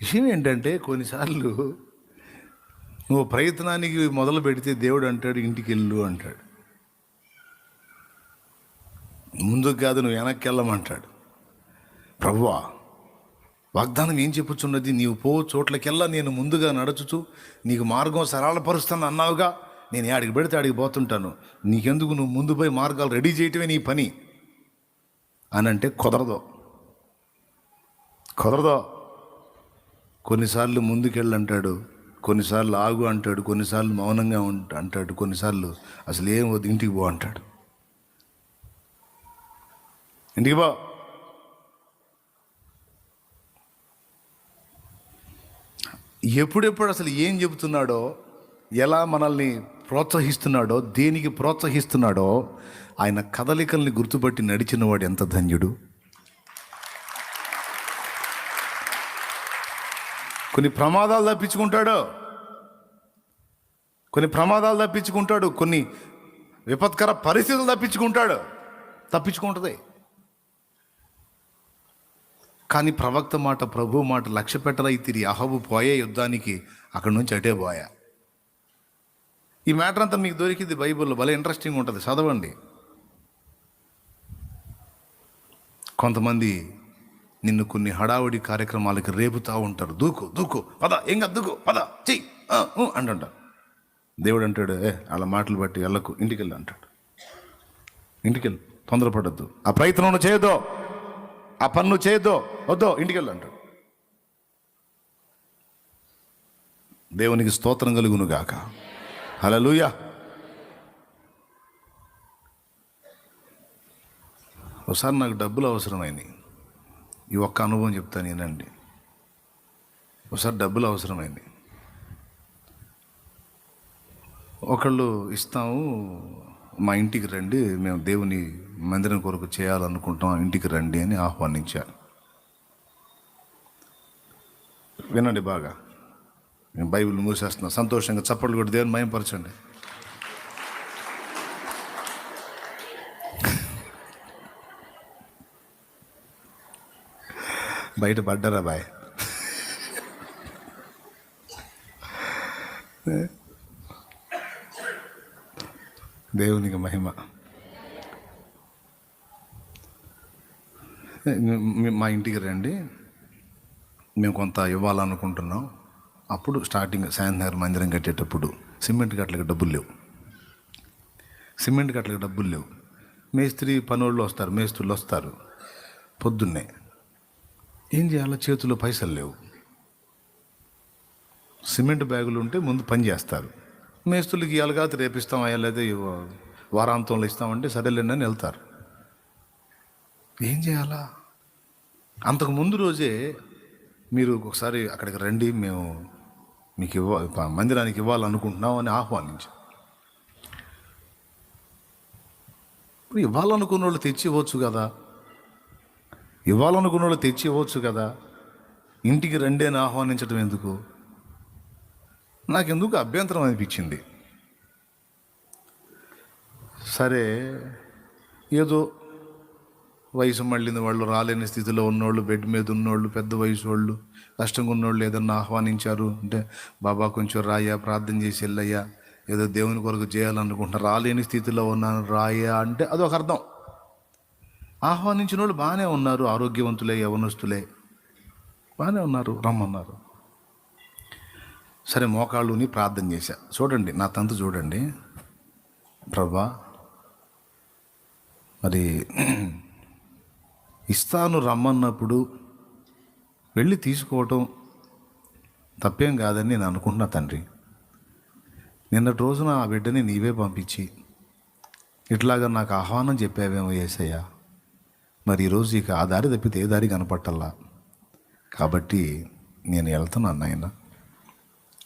విషయం ఏంటంటే కొన్నిసార్లు నువ్వు ప్రయత్నానికి మొదలు పెడితే దేవుడు అంటాడు ఇంటికి వెళ్ళు అంటాడు. ముందుకు కాదు నువ్వు వెనక్కి వెళ్ళమంటాడు. ప్రభువా వాగ్దానం ఏం చెప్పుచున్నది? నీవు పో చోట్లకెల్లా నేను ముందుగా నడుచుచు నీకు మార్గం సరళపరుస్తాను అన్నావుగా నేను ఆడికి పెడితే ఆడికి పోతుంటాను. నీకెందుకు? నువ్వు ముందు పోయి మార్గాలు రెడీ చేయటమే నీ పని. అని అంటే కుదరదు. కుదరదు. కొన్నిసార్లు ముందుకెళ్ళంటాడు కొన్నిసార్లు ఆగు అంటాడు కొన్నిసార్లు మౌనంగా ఉంట అంటాడు కొన్నిసార్లు అసలు ఏం వద్దు ఇంటికి పో అంటాడు. ఇంటికి పో. ఎప్పుడెప్పుడు అసలు ఏం చెబుతున్నాడో ఎలా మనల్ని ప్రోత్సహిస్తున్నాడో దేనికి ప్రోత్సహిస్తున్నాడో ఆయన కదలికల్ని గుర్తుపట్టి నడిచినవాడు ఎంత ధన్యుడు. కొన్ని ప్రమాదాలు తప్పించుకుంటాడు. కొన్ని ప్రమాదాలు తప్పించుకుంటాడు. కొన్ని విపత్కర పరిస్థితులు తప్పించుకుంటాడు. తప్పించుకుంటుంది. కానీ ప్రవక్త మాట ప్రభు మాట లక్ష్య పెట్టరైతిరి అహబు పోయే యుద్ధానికి అక్కడి నుంచి అటే పోయా. ఈ మ్యాటర్ అంతా మీకు దొరికింది బైబిల్లో. భలే ఇంట్రెస్టింగ్ ఉంటుంది. చదవండి. కొంతమంది నిన్ను కొన్ని హడావుడి కార్యక్రమాలకి రేపుతూ ఉంటారు. దూకు దూకు పద ఇంకా దూకు పద చెయ్యి అంటుంటారు. దేవుడు అంటాడు ఏ అలా మాటలు బట్టి వెళ్ళకు ఇంటికి వెళ్ళి అంటాడు. ఇంటికి వెళ్ళి తొందరపడద్దు. ఆ ప్రయత్నం చేయదో ఆ పన్ను చేయదో వద్దో ఇంటికి వెళ్ళి అంటాడు. దేవునికి స్తోత్రం కలుగును గాక. హలలుయా ఒకసారి నాకు డబ్బులు అవసరమైంది ఈ ఒక్క అనుభవం చెప్తాను నేనండి. ఒకసారి డబ్బులు అవసరమైంది. ఒకళ్ళు ఇస్తాము మా ఇంటికి రండి మేము దేవుని మందిరం కొరకు చేయాలనుకుంటాం ఇంటికి రండి అని ఆహ్వానించారు వినండి బాగా. నేను బైబిల్ మూసేస్తున్నా. సంతోషంగా చప్పట్లు కూడా దేవుని మయంపరచండి. బయట పడ్డారా బాయ్? దేవునికి మహిమ. మా ఇంటికి రండి. మేము కొంత ఇవ్వాలనుకుంటున్నాం. అప్పుడు స్టార్టింగ్ శాంతినగర్ మందిరం కట్టేటప్పుడు సిమెంట్ కట్టలకు డబ్బులు లేవు. సిమెంట్ కట్టలకు డబ్బులు లేవు. మేస్త్రి పనోళ్ళు వస్తారు మేస్త్రులు వస్తారు. పొద్దున్నే ఏం చేయాలో చేతిలో పైసలు లేవు. సిమెంట్ బ్యాగులు ఉంటే ముందు పని చేస్తారు. మేస్తులకి ఇవ్వాలి కాదు రేపిస్తాం అయ్యా లేదా వారాంతంలో ఇస్తామంటే సరేలేండి అని వెళ్తారు. ఏం చేయాలా? అంతకు ముందు రోజే మీరు ఒకసారి అక్కడికి రండి మేము మీకు ఇవ్వ మందిరానికి ఇవ్వాలనుకుంటున్నాం అని ఆహ్వానించాం. ఇవ్వాలనుకున్న వాళ్ళు తెచ్చి ఇవ్వచ్చు కదా. ఇవ్వాలనుకున్న వాళ్ళు తెచ్చి ఇవ్వచ్చు కదా. ఇంటికి రండి అని ఆహ్వానించడం ఎందుకు? నాకెందుకు అభ్యంతరం అనిపించింది. సరే ఏదో వయసు మళ్ళిన వాళ్ళు రాలేని స్థితిలో ఉన్నోళ్ళు బెడ్ మీద ఉన్నోళ్ళు పెద్ద వయసు వాళ్ళు కష్టంగా ఉన్నోళ్ళు ఏదన్నా ఆహ్వానించారు అంటే బాబా కొంచెం రాయా ప్రార్థన చేసి వెళ్ళయ్యా ఏదో దేవుని కొరకు చేయాలనుకుంటున్నా రాలేని స్థితిలో ఉన్నాను రాయా అంటే అదొక అర్థం ఆహ్వానించిన వాళ్ళు బాగానే ఉన్నారు ఆరోగ్యవంతులే యవనస్తులే. బాగానే ఉన్నారు రమ్మన్నారు. సరే మోకాళ్ళుని ప్రార్థన చేశా. చూడండి నా తంతు చూడండి. ప్రభా మరి ఇస్తాను రమ్మన్నప్పుడు వెళ్ళి తీసుకోవటం తప్పేం కాదని నేను అనుకుంటున్నా తండ్రి. నిన్నటి రోజున ఆ బిడ్డని నీవే పంపించి ఇట్లాగా నాకు ఆహ్వానం చెప్పావేమో ఏసయ్యా. మరి ఈరోజు ఇక ఆ దారి తప్పితే ఏ దారి కనపట్టల్లా? కాబట్టి నేను వెళ్తున్నాను నాయన.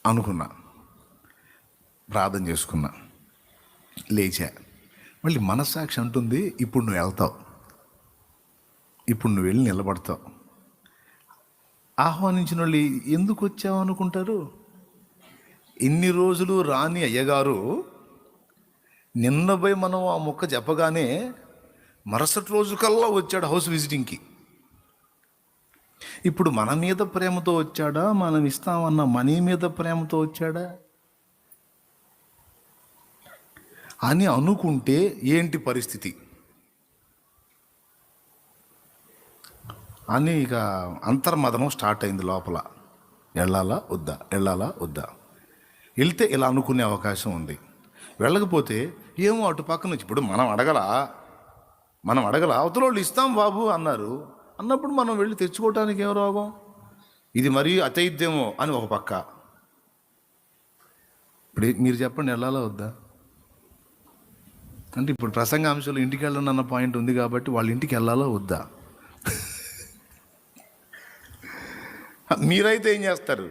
అనుకున్నా. ప్రార్థన చేసుకున్నా. లేచా. మళ్ళీ మనస్సాక్షి అంటుంది ఇప్పుడు నువ్వు వెళ్తావు. ఇప్పుడు నువ్వు వెళ్ళి నిలబడతావు. ఆహ్వానించిన వాళ్ళు ఎందుకు వచ్చావు అనుకుంటారు? ఇన్ని రోజులు రాని అయ్యగారు నిన్నపై మనం ఆ మొక్క చెప్పగానే మరుసటి రోజు కల్లా వచ్చాడు హౌస్ విజిటింగ్కి. ఇప్పుడు మన మీద ప్రేమతో వచ్చాడా? మనం ఇస్తామన్న మనీ మీద ప్రేమతో వచ్చాడా? అని అనుకుంటే ఏంటి పరిస్థితి? అని ఇక అంతర్మదనం స్టార్ట్ అయింది లోపల. వెళ్ళాలా? వద్దా? వెళ్ళాలా? వద్దా? వెళ్తే ఇలా అనుకునే అవకాశం ఉంది. వెళ్ళకపోతే ఏమో అటు పక్క నుంచి ఇప్పుడు మనం అడగలా? మనం అడగల అవతల వాళ్ళు ఇస్తాం బాబు అన్నారు. అన్నప్పుడు మనం వెళ్ళి తెచ్చుకోవటానికి ఏం రోగం? ఇది మరీ అతైద్యమో అని ఒక పక్క. ఇప్పుడు మీరు చెప్పండి వెళ్ళాలా వద్దా? అంటే ఇప్పుడు ప్రసంగ ఇంటికి వెళ్ళండి అన్న పాయింట్ ఉంది కాబట్టి వాళ్ళ ఇంటికి వెళ్ళాలా వద్దా? మీరైతే ఏం చేస్తారు?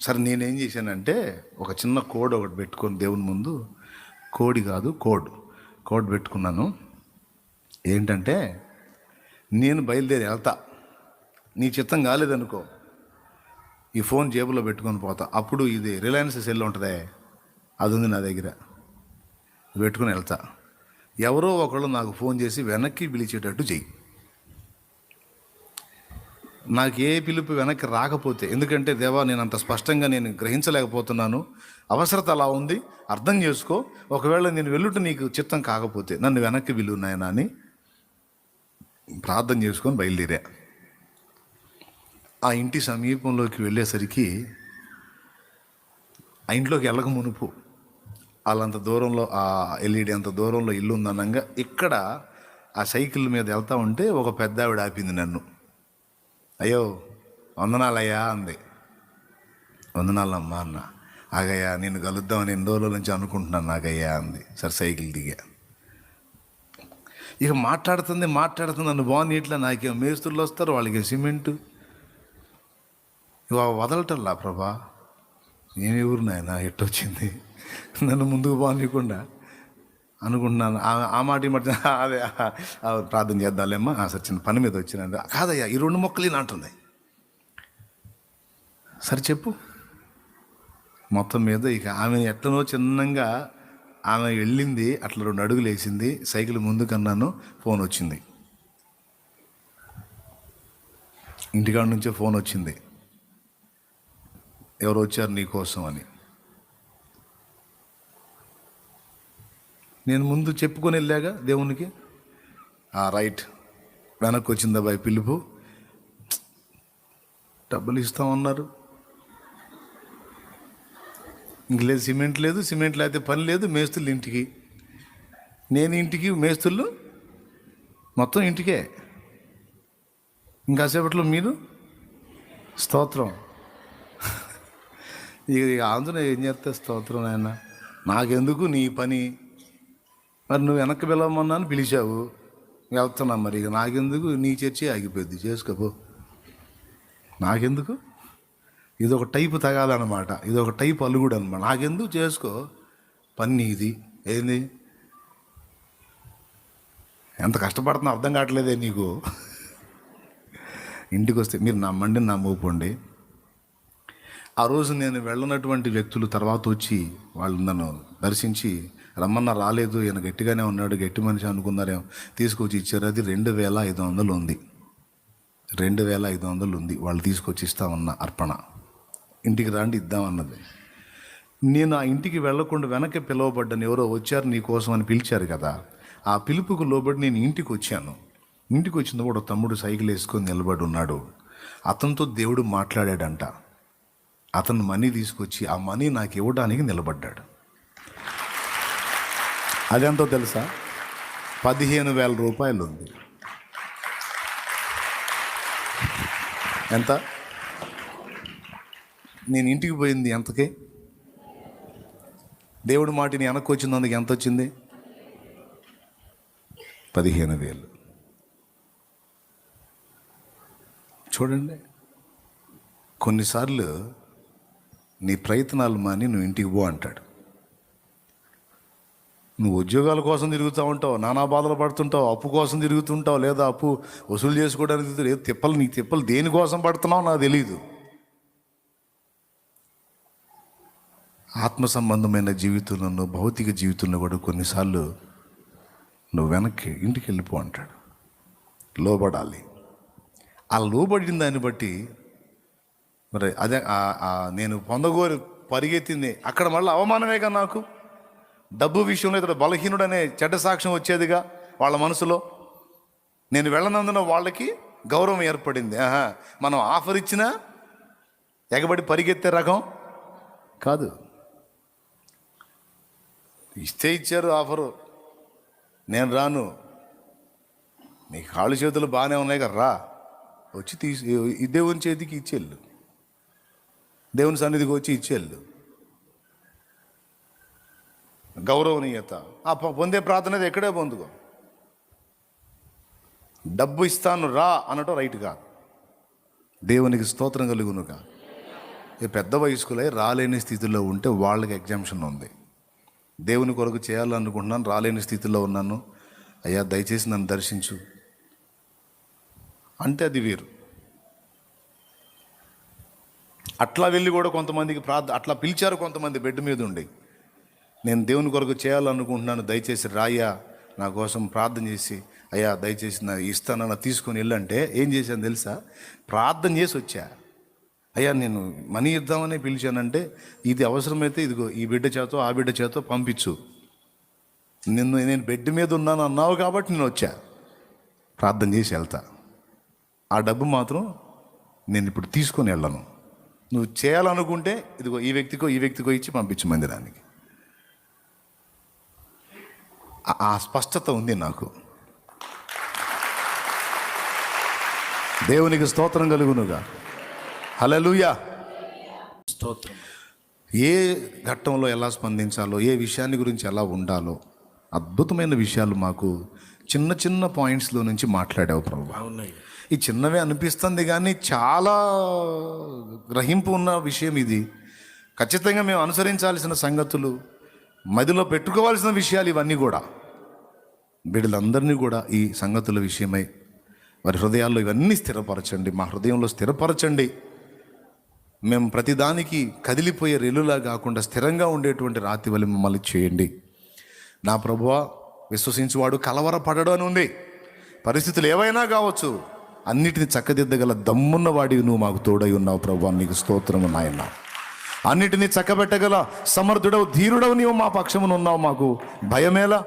సరే నేనేం చేశానంటే ఒక చిన్న కోడ్ ఒకటి పెట్టుకొని దేవుని ముందు. కోడి కాదు కోడ్. కోడ్ పెట్టుకున్నాను. ఏంటంటే నేను బయలుదేరి వెళ్తా. నీ చిత్తం కాలేదనుకో. ఈ ఫోన్ జేబులో పెట్టుకొని పోతా. అప్పుడు ఇది రిలయన్స్ సెల్ ఉంటుందే. అది ఉంది నా దగ్గర. పెట్టుకుని వెళ్తా. ఎవరో ఒకళ్ళు నాకు ఫోన్ చేసి వెనక్కి పిలిచేటట్టు చెయ్యి. నాకు ఏ పిలుపు వెనక్కి రాకపోతే ఎందుకంటే దేవా నేను అంత స్పష్టంగా నేను గ్రహించలేకపోతున్నాను. అవసరత అలా ఉంది. అర్థం చేసుకో. ఒకవేళ నేను వెళ్ళుట నీకు చిత్తం కాకపోతే నన్ను వెనక్కి విలువ నాయనా అని ప్రార్థన చేసుకొని బయలుదేరా. ఆ ఇంటి సమీపంలోకి వెళ్ళేసరికి ఆ ఇంట్లోకి వెళ్ళక మునుపు వాళ్ళంత దూరంలో ఆ ఎల్ఈడి అంత దూరంలో ఇల్లు ఉందనంగా ఇక్కడ ఆ సైకిల్ మీద వెళ్తా ఉంటే ఒక పెద్ద ఆవిడ ఆపింది నన్ను. అయ్యో వందనాలయ్యా అంది. వందనాలమ్మా అన్న. ఆగయ్యా నేను కలుద్దామని ఎన్ని రోజుల నుంచి అనుకుంటున్నాను నాగయ్యా అంది. సరే సైకిల్ దిగా. ఇక మాట్లాడుతుంది మాట్లాడుతుంది నన్ను బాగుంది ఇట్లా నాకేం మేస్తులు వస్తారు వాళ్ళకి సిమెంటు. ఇవా వదలటల్లా ప్రభా? నేను ఎవరు నాయన ఎట్టొచ్చింది? నన్ను ముందుకు బాగునీయకుండా అనుకుంటున్నాను. ఆ- ఆ మాట ఈ మాట అదే ప్రార్థన చేద్దాంలేమ్మా. ఆ, సరే చిన్న పని మీద వచ్చిన కాదయ్యా ఈ రెండు మొక్కలు ఇలా అంటుంది సరే చెప్పు. మొత్తం మీద ఇక ఆమె ఎట్లనో చిన్నంగా ఆమె వెళ్ళింది అట్లా రెండు అడుగులు వేసింది సైకిల్ ముందుకన్నాను ఫోన్ వచ్చింది. ఇంటికాడ నుంచే ఫోన్ వచ్చింది. ఎవరు వచ్చారు నీ కోసం అని. నేను ముందు చెప్పుకొని వెళ్ళాగా దేవునికి? ఆ రైట్. వెనక్కి వచ్చిందా బాయ్ పిలుపు? డబ్బులు ఇస్తామన్నారు. ఇంక లేదు సిమెంట్ లేదు సిమెంట్ లేకపోతే పని లేదు మేస్తులు ఇంటికి. నేను ఇంటికి మేస్తులు మొత్తం ఇంటికే. ఇంకాసేపట్లో మీరు? స్తోత్రం. ఇక ఇక ఏం చేస్తే స్తోత్రం ఆయన నాకెందుకు నీ పని? మరి నువ్వు వెనక్కి పిలవమన్నాను పిలిచావు. వెళ్తున్నా మరి ఇక. నాకెందుకు? నీ చర్చి ఆగిపోద్ది చేసుకోపో. నాకెందుకు? ఇది ఒక టైపు తగాలన్నమాట ఇది ఒక టైపు అలుగుడు అనమాట నాకెందుకు చేసుకో? పని ఇది ఏంది? ఎంత కష్టపడుతున్నా అర్థం కావట్లేదే నీకు? ఇంటికి వస్తే మీరు నమ్మండి నమ్మకపోండి ఆ రోజు నేను వెళ్ళనటువంటి వ్యక్తులు తర్వాత వచ్చి వాళ్ళు నన్ను దర్శించి రమ్మన్న రాలేదు ఈయన గట్టిగానే ఉన్నాడు గట్టి మనిషి అనుకున్నారేమో. తీసుకొచ్చి ఇచ్చారు. అది రెండు వేల ఐదు వందలు ఉంది. రెండు వేల ఐదు వందలు ఉంది. వాళ్ళు తీసుకొచ్చి ఇస్తామన్న అర్పణ. ఇంటికి రాండి ఇద్దామన్నది నేను ఆ ఇంటికి వెళ్ళకుండా వెనక్కి పిలువబడ్డాను ఎవరో వచ్చారు నీ కోసం అని పిలిచారు కదా. ఆ పిలుపుకు లోబడి నేను ఇంటికి వచ్చాను. ఇంటికి వచ్చినప్పుడు కూడా తమ్ముడు సైకిల్ వేసుకొని నిలబడి ఉన్నాడు. అతనితో దేవుడు మాట్లాడాడంట. అతను మనీ తీసుకొచ్చి ఆ మనీ నాకు ఇవ్వడానికి నిలబడ్డాడు. అదెంతో తెలుసా? పదిహేను వేల రూపాయలు ఉంది. ఎంత? నేను ఇంటికి పోయింది ఎంతకి? దేవుడి మాటిని వెనక్కి వచ్చినందుకు ఎంత వచ్చింది? పదిహేను వేలు చూడండి కొన్నిసార్లు నీ ప్రయత్నాలు మాని నువ్వు ఇంటికి పో అంటాడు. నువ్వు ఉద్యోగాల కోసం తిరుగుతూ ఉంటావు నానా బాధలు పడుతుంటావు అప్పు కోసం తిరుగుతుంటావు లేదా అప్పు వసూలు చేసుకోవడానికి ఏదో తిప్పలు నీ తిప్పలు దేనికోసం పడుతున్నావు నాకు తెలియదు ఆత్మ సంబంధమైన జీవితంలో భౌతిక జీవితంలో కూడా కొన్నిసార్లు నువ్వు వెనక్కి ఇంటికి వెళ్ళిపో అంటాడు. లోబడాలి. ఆ లోబడిన దాన్ని బట్టి మరి అదే నేను పొందగోరి పరిగెత్తింది అక్కడ మళ్ళీ అవమానమేగా నాకు? డబ్బు విషయంలో ఇతడు బలహీనుడనే చెడ్డ సాక్ష్యం వచ్చేదిగా వాళ్ళ మనసులో? నేను వెళ్ళనందున వాళ్ళకి గౌరవం ఏర్పడింది. ఆహా మనం ఆఫర్ ఇచ్చినా ఎగబడి పరిగెత్తే రకం కాదు. ఇస్తే ఇచ్చారు ఆఫరు. నేను రాను. నీ కాళ్ళు చేతులు బాగానే ఉన్నాయి కదా రా వచ్చి తీసి దేవుని చేతికి ఇచ్చేళ్ళు. దేవుని సన్నిధికి వచ్చి ఇచ్చేళ్ళు. గౌరవనీయత. ఆ పొందే ప్రార్థన ఎక్కడే పొందుకో. డబ్బు ఇస్తాను రా అనటం రైట్ కాదు. దేవునికి స్తోత్రం కలుగునుగా. ఈ పెద్ద వయస్కులై రాలేని స్థితిలో ఉంటే వాళ్ళకి ఎగ్జామ్షన్ ఉంది. దేవుని కొరకు చేయాలనుకుంటున్నాను రాలేని స్థితిలో ఉన్నాను. అయ్యా దయచేసి నన్ను దర్శించు. అంటే అది వేరు. అట్లా వెళ్ళి కూడా కొంతమందికి ప్రార్థ అట్లా పిలిచారు కొంతమంది బెడ్ మీద ఉండి. నేను దేవుని కొరకు చేయాలనుకుంటున్నాను దయచేసి రాయ్యా నా కోసం ప్రార్థన చేసి అయ్యా దయచేసి నా ఇస్తానన్న తీసుకొని వెళ్ళంటే ఏం చేశాను తెలుసా? ప్రార్థన చేసి వచ్చా. అయ్యా నేను మనీ ఇద్దామని పిలిచానంటే ఇది అవసరమైతే ఇదిగో ఈ బిడ్డ చేతో ఆ బిడ్డ చేతో పంపించు. నిన్ను నేను బెడ్ మీద ఉన్నాను అన్నావు కాబట్టి నేను వచ్చా. ప్రార్థన చేసి వెళ్తా. ఆ డబ్బు మాత్రం నేను ఇప్పుడు తీసుకొని వెళ్ళను. నువ్వు చేయాలనుకుంటే ఇదిగో ఈ వ్యక్తికో ఈ వ్యక్తికో ఇచ్చి పంపించు మందిరానికి. ఆ- ఆ స్పష్టత ఉంది నాకు. దేవునికి స్తోత్రం కలుగునుగా. హలలుయా స్తోత్రం. ఏ ఘట్టంలో ఎలా స్పందించాలో ఏ విషయాన్ని గురించి ఎలా ఉండాలో అద్భుతమైన విషయాలు మాకు చిన్న చిన్న పాయింట్స్లో నుంచి మాట్లాడావు ప్రభు. ఈ చిన్నవే అనిపిస్తుంది కానీ చాలా గ్రహింపు ఉన్న విషయం ఇది. ఖచ్చితంగా మేము అనుసరించాల్సిన సంగతులు మదిలో పెట్టుకోవాల్సిన విషయాలు ఇవన్నీ కూడా. బిడ్డలందరినీ కూడా ఈ సంగతుల విషయమై వారి హృదయాల్లో ఇవన్నీ స్థిరపరచండి మా హృదయంలో స్థిరపరచండి. మేము ప్రతిదానికి కదిలిపోయే రెల్లులా కాకుండా స్థిరంగా ఉండేటువంటి రాతి వల్ల మమ్మల్ని చేయండి. నా ప్రభువ విశ్వసించువాడు కలవరపడడం అని ఉంది. పరిస్థితులు ఏవైనా కావచ్చు అన్నిటిని చక్కదిద్దగల దమ్మున్నవాడివి నువ్వు మాకు తోడై ఉన్నావు ప్రభు నీకు స్తోత్రము నాయన. అన్నిటినీ చక్కబెట్టగల సమర్థుడవు ధీరుడవు నీవు మా పక్షమును ఉన్నావు మాకు. భయమేలా?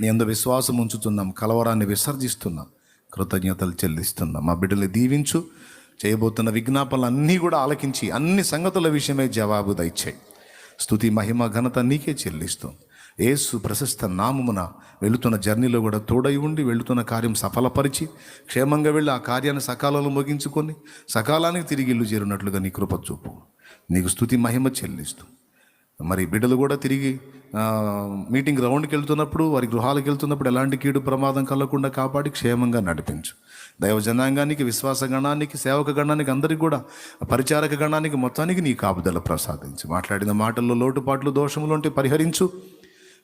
నీ అందు విశ్వాసం ఉంచుతున్నాం కలవరాన్ని విసర్జిస్తున్నాం కృతజ్ఞతలు చెల్లిస్తున్నాం. మా బిడ్డలు దీవించు చేయబోతున్న విజ్ఞాపనలన్నీ కూడా ఆలకించి అన్ని సంగతుల విషయమై జవాబు దయచాయి. స్థుతి మహిమ ఘనత నీకే చెల్లిస్తూ ఏసు ప్రశస్త నామమున వెళుతున్న జర్నీలో కూడా తోడై ఉండి వెళుతున్న కార్యం సఫలపరిచి క్షేమంగా వెళ్ళి ఆ కార్యాన్ని సకాలంలో ముగించుకొని సకాలానికి తిరిగి ఇల్లు చేరినట్లుగా నీ కృప చూపు. నీకు స్థుతి మహిమ చెల్లిస్తూ మరి బిడ్డలు కూడా తిరిగి మీటింగ్ రౌండ్కి వెళ్తున్నప్పుడు వారి గృహాలకు వెళ్తున్నప్పుడు ఎలాంటి కీడు ప్రమాదం కలగకుండా కాపాడి క్షేమంగా నడిపించు. దైవ జనాంగానికి విశ్వాస గణానికి సేవక గణానికి అందరికి కూడా పరిచారక గణానికి మొత్తానికి నీ కాపుదల ప్రసాదించు. మాట్లాడిన మాటల్లో లోటుపాట్లు దోషములు ఉంటే పరిహరించు.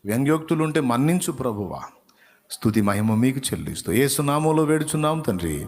వ్యంగ్యోక్తులు ఉంటే మన్నించు ప్రభువా. స్థుతి మహిమ మీకు చెల్లిస్తూ. ఏసునామంలో వేడుచున్నాం తండ్రి.